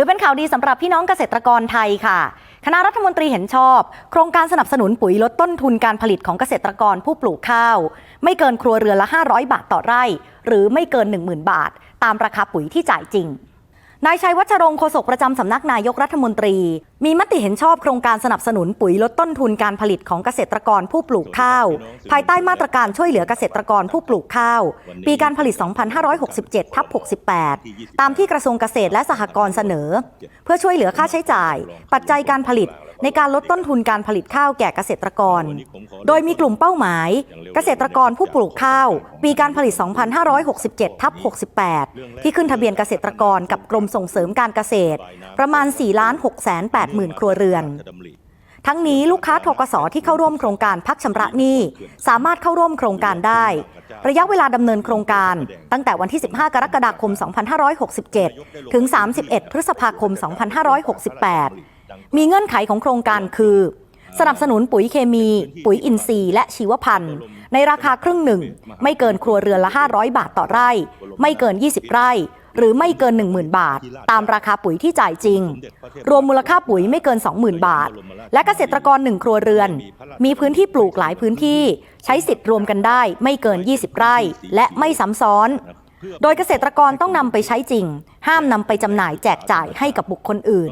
ถือเป็นข่าวดีสำหรับพี่น้องเกษตรกรไทยค่ะ คณะรัฐมนตรีเห็นชอบ โครงการสนับสนุนปุ๋ยลดต้นทุนการผลิตของเกษตรกรผู้ปลูกข้าว ไม่เกินครัวเรือนละ 500 บาทต่อไร่ หรือไม่เกิน 10,000 บาท ตามราคาปุ๋ยที่จ่ายจริงนายชัยวัชรงค์โฆษกประจำสำนักนายกรัฐมนตรีมีมติเห็นชอบโครงการสนับสนุนปุ๋ยลดต้นทุนการผลิตของเกษตรกรผู้ปลูกข้าว ภายใต้มาตรการช่วยเหลือเกษตรกรผู้ปลูกข้าว ปีการผลิต 2567 ทับ 68 ตามที่กระทรวงเกษตรและสหกรณ์เสนอ เพื่อช่วยเหลือค่าใช้จ่าย ปัจจัยการผลิตในการลดต้นทุนการผลิตข้าวแก่เกษตรกร โดยมีกลุ่มเป้าหมาย เกษตรกรผู้ปลูกข้าว ปีการผลิต 2567 ทับ 68 ที่ขึ้นทะเบียนเกษตรกรกับกรมส่งเสริมการเกษตร ประมาณ 4 ล้าน6แสน8หมื่นครัวเรือน ทั้งนี้ลูกค้าทกสที่เข้าร่วมโครงการพักชำระหนี้ สามารถเข้าร่วมโครงการได้ ระยะเวลาดำเนินโครงการ ตั้งแต่วันที่ 15 กรกฎาคม 2567 ถึง 31 พฤษภาคม 2568 มีเงื่อนไขของโครงการคือ สนับสนุนปุ๋ยเคมี ปุ๋ยอินทรีย์และชีวพันธุ์ ในราคาครึ่งหนึ่ง ไม่เกินครัวเรือนละ 500 บาทต่อไร่ ไม่เกิน 20 ไร่ หรือไม่เกิน 10,000 บาท ตามราคาปุ๋ยที่จ่ายจริง รวมมูลค่าปุ๋ยไม่เกิน 20,000 บาท และเกษตรกรหนึ่งครัวเรือน มีพื้นที่ปลูกหลายพื้นที่ ใช้สิทธิ์รวมกันได้ ไม่เกิน 20 ไร่ และไม่ซ้ำซ้อนโดยเกษตรกรต้องนำไปใช้จริง ห้ามนำไปจำหน่ายแจกจ่ายให้กับบุคคลอื่น